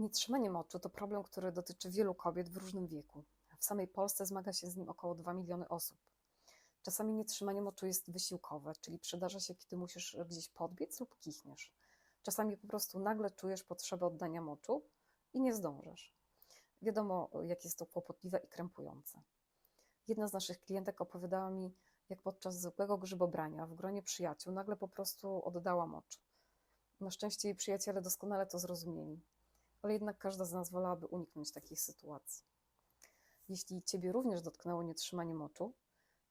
Nietrzymanie moczu to problem, który dotyczy wielu kobiet w różnym wieku. W samej Polsce zmaga się z nim około 2 miliony osób. Czasami nietrzymanie moczu jest wysiłkowe, czyli przydarza się, kiedy musisz gdzieś podbiec lub kichniesz. Czasami po prostu nagle czujesz potrzebę oddania moczu i nie zdążysz. Wiadomo, jak jest to kłopotliwe i krępujące. Jedna z naszych klientek opowiadała mi, jak podczas zwykłego grzybobrania w gronie przyjaciół nagle po prostu oddała mocz. Na szczęście jej przyjaciele doskonale to zrozumieli, ale jednak każda z nas wolałaby uniknąć takich sytuacji. Jeśli Ciebie również dotknęło nietrzymanie moczu,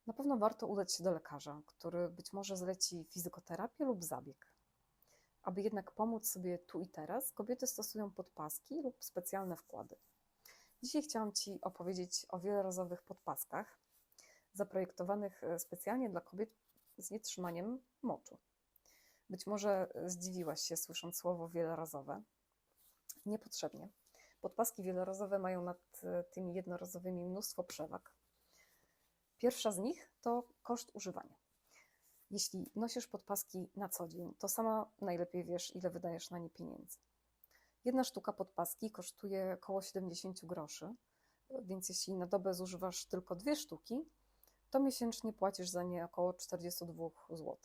na pewno warto udać się do lekarza, który być może zleci fizykoterapię lub zabieg. Aby jednak pomóc sobie tu i teraz, kobiety stosują podpaski lub specjalne wkłady. Dzisiaj chciałam Ci opowiedzieć o wielorazowych podpaskach, zaprojektowanych e, specjalnie dla kobiet z nietrzymaniem moczu. Być może zdziwiłaś się słysząc słowo wielorazowe. Niepotrzebnie. Podpaski wielorazowe mają nad e, tymi jednorazowymi mnóstwo przewag. Pierwsza z nich to koszt używania. Jeśli nosisz podpaski na co dzień, to sama najlepiej wiesz, ile wydajesz na nie pieniędzy. Jedna sztuka podpaski kosztuje około 70 groszy, więc jeśli na dobę zużywasz tylko dwie sztuki, to miesięcznie płacisz za nie około 42 zł.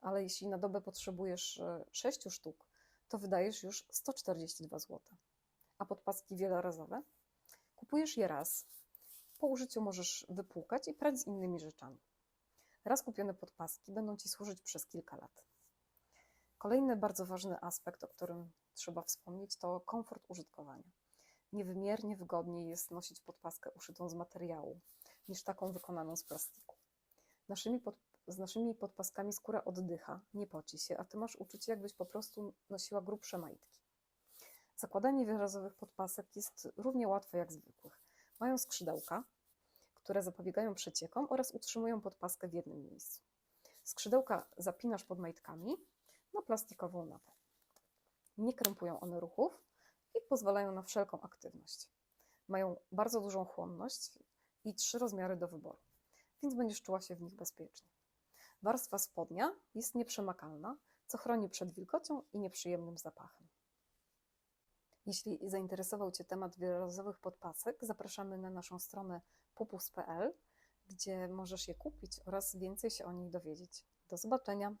Ale jeśli na dobę potrzebujesz 6 sztuk, to wydajesz już 142 zł. A podpaski wielorazowe? Kupujesz je raz, po użyciu możesz wypłukać i prać z innymi rzeczami. Raz kupione podpaski będą Ci służyć przez kilka lat. Kolejny bardzo ważny aspekt, o którym trzeba wspomnieć, to komfort użytkowania. Niewymiernie wygodniej jest nosić podpaskę uszytą z materiału niż taką wykonaną z plastiku. Naszymi z naszymi podpaskami skóra oddycha, nie poci się, a ty masz uczucie, jakbyś po prostu nosiła grubsze majtki. Zakładanie wielorazowych podpasek jest równie łatwe jak zwykłych. Mają skrzydełka, które zapobiegają przeciekom oraz utrzymują podpaskę w jednym miejscu. Skrzydełka zapinasz pod majtkami na plastikową napę. Nie krępują one ruchów i pozwalają na wszelką aktywność. Mają bardzo dużą chłonność i trzy rozmiary do wyboru, więc będziesz czuła się w nich bezpiecznie. Warstwa spodnia jest nieprzemakalna, co chroni przed wilgocią i nieprzyjemnym zapachem. Jeśli zainteresował Cię temat wielorazowych podpasek, zapraszamy na naszą stronę pupus.pl, gdzie możesz je kupić oraz więcej się o nich dowiedzieć. Do zobaczenia!